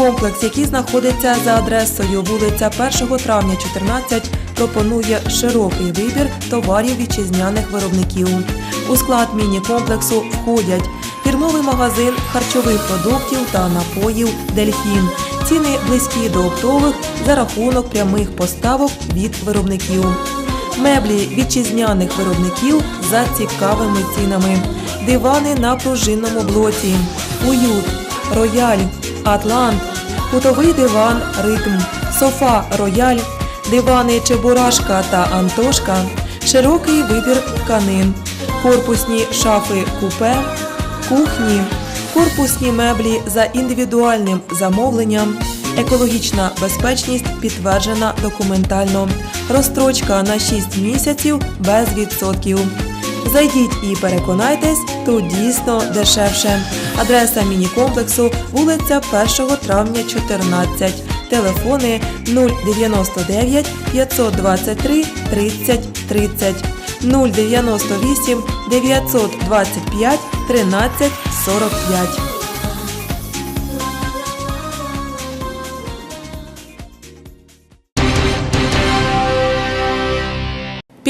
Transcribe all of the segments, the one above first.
Міні-комплекс, який знаходиться за адресою вулиця 1 травня 14, пропонує широкий вибір товарів вітчизняних виробників. У склад міні-комплексу входять фірмовий магазин харчових продуктів та напоїв Дельфін. Ціни близькі до оптових за рахунок прямих поставок від виробників. Меблі вітчизняних виробників за цікавими цінами. Дивани на пружинному блоці. Уют, рояль, атлант, кутовий диван, ритм, софа рояль, дивани Чебурашка та Антошка, широкий вибір тканин, корпусні шафи купе, кухні, корпусні меблі за індивідуальним замовленням, екологічна безпечність підтверджена документально, розстрочка на 6 місяців без відсотків. Зайдіть і переконайтесь, тут дійсно дешевше. Адреса міні-комплексу вулиця 1 травня 14. Телефони 099 523 30 30 098 925 13 45.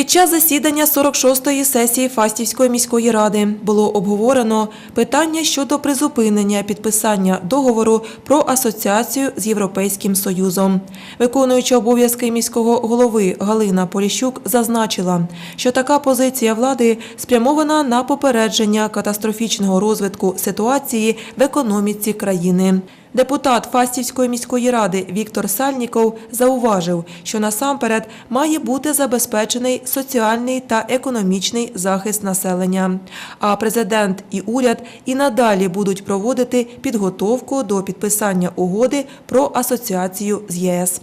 Під час засідання 46-ї сесії Фастівської міської ради було обговорено питання щодо призупинення підписання договору про асоціацію з Європейським Союзом. Виконуюча обов'язки міського голови Галина Поліщук зазначила, що така позиція влади спрямована на попередження катастрофічного розвитку ситуації в економіці країни. Депутат Фастівської міської ради Віктор Сальніков зауважив, що насамперед має бути забезпечений соціальний та економічний захист населення. А президент і уряд і надалі будуть проводити підготовку до підписання угоди про асоціацію з ЄС.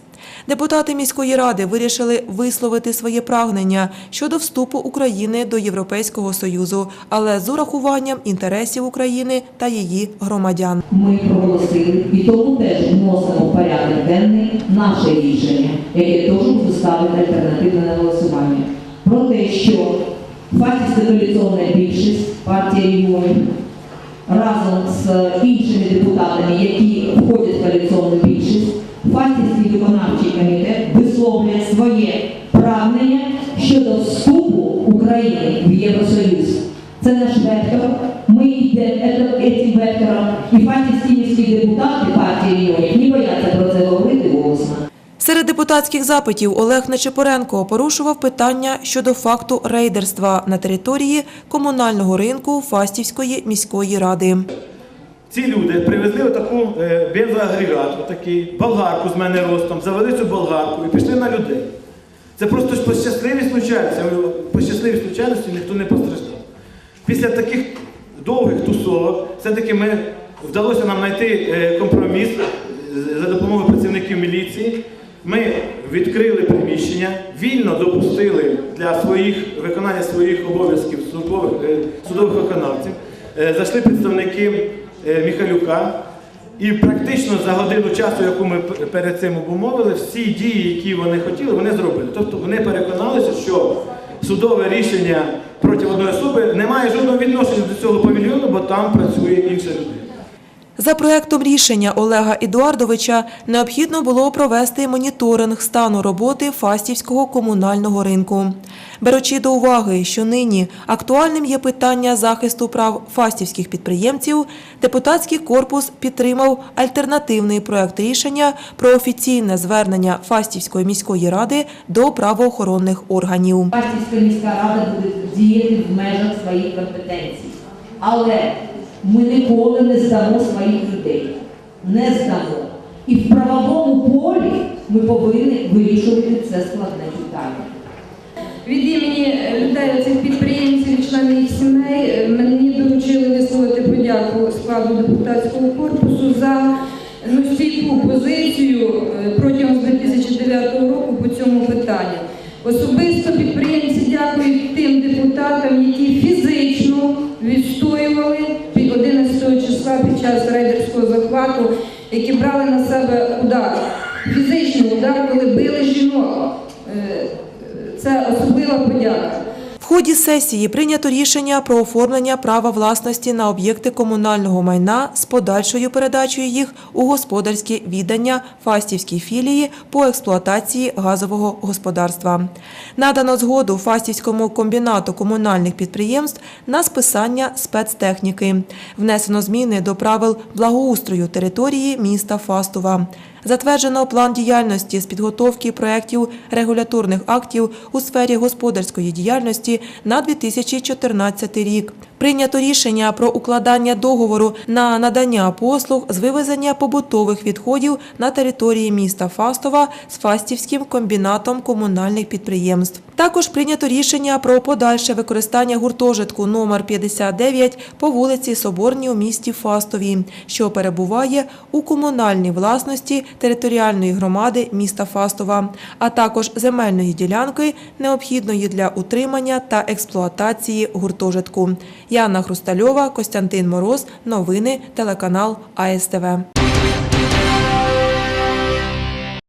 Депутати міської ради вирішили висловити своє прагнення щодо вступу України до Європейського союзу, але з урахуванням інтересів України та її громадян. ми проголосили і тому теж вносимо порядок денний наше рішення, яке теж буде ставити альтернативне на голосування. Про те, що коаліційна більшість партії регіонів разом з іншими депутатами, які входять в коаліційну більшість, Фастівський виконавчий комітет висловлює своє прагнення щодо вступу України в Євросоюз. Це наш вектор. Ми йдемо цим вектором. І фактично міські депутати партії регіонів не бояться про це говорити голосно. Серед депутатських запитів Олег Нечепоренко порушував питання щодо факту рейдерства на території комунального ринку Фастівської міської ради. Ці люди привезли отаку е, бензоагрегат, отакий, болгарку з мене ростом, завели цю болгарку і пішли на людей. Це просто по щасливій случайності, по щасливій случайності ніхто не постраждав. Після таких довгих тусовок, все-таки ми вдалося нам знайти е, компроміс е, за допомогою працівників міліції. Ми відкрили приміщення, вільно допустили для своїх виконання своїх обов'язків судових виконавців. Зайшли представники Міхалюка, і практично за годину часу, яку ми перед цим обумовили, всі дії, які вони хотіли, вони зробили. Тобто вони переконалися, що судове рішення проти одної особи не має жодного відношення до цього павільйону, бо там працює людина. За проектом рішення Олега Едуардовича необхідно було провести моніторинг стану роботи Фастівського комунального ринку. Беручи до уваги, що нині актуальним є питання захисту прав фастівських підприємців, депутатський корпус підтримав альтернативний проект рішення про офіційне звернення Фастівської міської ради до правоохоронних органів. Фастівська міська рада буде діяти в межах своїх компетенцій. Але ми ніколи не здамо своїх людей. Не здамо. І в правовому полі ми повинні вирішувати це складне питання. Від імені е, людей цих підприємців і членів їх сімей е, мені доручили висловити подяку складу депутатського корпусу за ну, стійку позицію е, протягом 2009 року по цьому питанню. Особисто підприємці дякують тим депутатам, які рейдерського які брали на себе удар. Фізичний удар, коли били жінок. Е, Це особлива подяка. Ході сесії прийнято рішення про оформлення права власності на об'єкти комунального майна з подальшою передачею їх у господарські віддання Фастівській філії по експлуатації газового господарства. Надано згоду Фастівському комбінату комунальних підприємств на списання спецтехніки. Внесено зміни до правил благоустрою території міста Фастова. Затверджено план діяльності з підготовки проєктів регуляторних актів у сфері господарської діяльності на 2014 рік. Прийнято рішення про укладання договору на надання послуг з вивезення побутових відходів на території міста Фастова з Фастівським комбінатом комунальних підприємств. Також прийнято рішення про подальше використання гуртожитку номер 59 по вулиці Соборній у місті Фастові, що перебуває у комунальній власності територіальної громади міста Фастова, а також земельної ділянки, необхідної для утримання та експлуатації гуртожитку. Яна Хрустальова, Костянтин Мороз. Новини телеканал АСТВ.